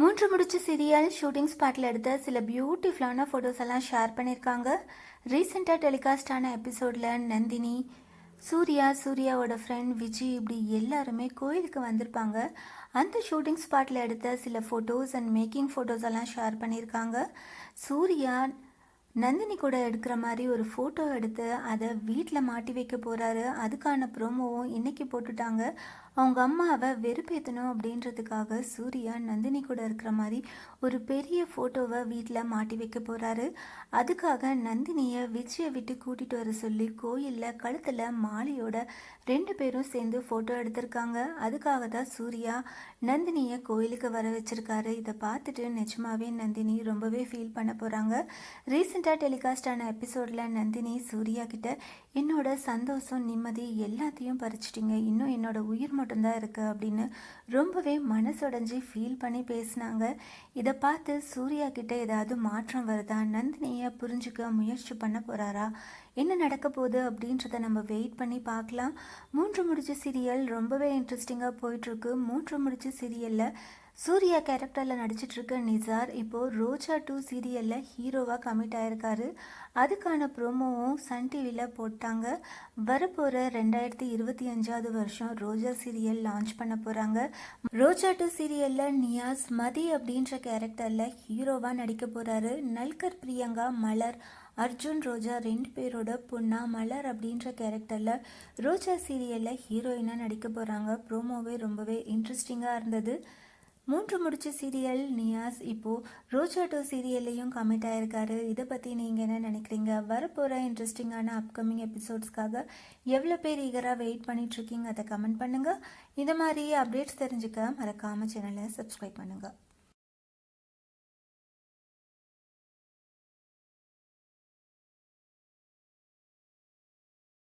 மூன்று முடிச்சு serial shooting ஸ்பாட்டில் எடுத்த சில பியூட்டிஃபுல்லான ஃபோட்டோஸ் எல்லாம் ஷேர் பண்ணியிருக்காங்க. ரீசெண்டாக டெலிகாஸ்ட் ஆன எபிசோடில் நந்தினி சூர்யா சூர்யாவோட ஃப்ரெண்ட் விஜய் இப்படி எல்லாருமே கோயிலுக்கு வந்திருப்பாங்க. அந்த ஷூட்டிங் ஸ்பாட்டில் எடுத்த சில ஃபோட்டோஸ் அண்ட் மேக்கிங் ஃபோட்டோஸ் எல்லாம் ஷேர் பண்ணியிருக்காங்க. சூர்யா நந்தினி கூட எடுக்கிற மாதிரி ஒரு ஃபோட்டோ எடுத்து அதை வீட்டில் மாட்டி வைக்க போகிறாரு அதுக்கான ப்ரோமோவும் இன்னைக்கு போட்டுட்டாங்க. அவங்க அம்மாவை வெறுப்பேற்றணும் அப்படின்றதுக்காக சூர்யா நந்தினி கூட இருக்கிற மாதிரி ஒரு பெரிய ஃபோட்டோவை வீட்டில் மாட்டி வைக்க போகிறாரு அதுக்காக நந்தினியை விஜயை விட்டு கூட்டிகிட்டு வர சொல்லி கோயிலில் கழுத்தில் மாலையோட ரெண்டு பேரும் சேர்ந்து ஃபோட்டோ எடுத்திருக்காங்க. அதுக்காக தான் சூர்யா நந்தினியை கோயிலுக்கு வர வச்சுருக்காரு. இதை பார்த்துட்டு நிஜமாவே நந்தினி ரொம்பவே ஃபீல் பண்ண போகிறாங்க ரீசெண்டாக டெலிகாஸ்ட் ஆன எபிசோடில் நந்தினி சூர்யா கிட்ட என்னோட சந்தோஷம் நிம்மதி எல்லாத்தையும் பறிச்சிட்டிங்க. இன்னும் என்னோட உயிர் மட்டும்தான் இருக்குது அப்படின்னு ரொம்பவே மனசுடைஞ்சு ஃபீல் பண்ணி பேசினாங்க. இதை பார்த்து சூர்யா கிட்ட ஏதாவது மாற்றம் வருதா? நந்தினியை புரிஞ்சுக்க முயற்சி பண்ண போகிறாரா என்ன நடக்க போகுது அப்படின்றத நம்ம வெயிட் பண்ணி பார்க்கலாம். மூன்று முடிச்சு சீரியல் ரொம்பவே இன்ட்ரெஸ்டிங்காக போயிட்டுருக்கு. மூன்று முடிச்சு சீரியலில் சூர்யா கேரக்டரில் நடிச்சிட்ருக்க நிசார் இப்போது ரோஜா டூ சீரியலில் ஹீரோவாக கமிட் ஆயிருக்காரு அதுக்கான ப்ரோமோவும் சன் டிவியில் போட்டாங்க. வரப்போகிற ரெண்டாயிரத்தி இருபத்தி அஞ்சாவது வருஷம் ரோஜா சீரியல் லான்ச் பண்ண போகிறாங்க ரோஜா டூ சீரியலில் நியாஸ் மதி அப்படின்ற கேரக்டரில் ஹீரோவாக நடிக்க போகிறாரு நல்கர் பிரியங்கா மலர் அர்ஜுன் ரோஜா ரெண்டு பேரோட பொண்ணா மலர் அப்படின்ற கேரக்டரில் ரோஜா சீரியலில் ஹீரோயினாக நடிக்க போகிறாங்க ப்ரோமோவே ரொம்பவே இன்ட்ரெஸ்டிங்காக இருந்தது. மூன்று முடிச்ச சீரியல் நியாஸ் இப்போது ரோஜா டூ சீரியல்லையும் கமிட் ஆகிருக்காரு இதை பற்றி நீங்கள் என்ன நினைக்கிறீங்க? வரப்போகிற இன்ட்ரெஸ்டிங்கான அப்கமிங் எபிசோட்ஸ்க்காக எவ்வளோ பேர் ஈகராக வெயிட் பண்ணிகிட்ருக்கீங்க அதை கமெண்ட் பண்ணுங்கள் இந்த மாதிரி அப்டேட்ஸ் தெரிஞ்சுக்க மறக்காமல் சேனலை சப்ஸ்கிரைப் பண்ணுங்கள்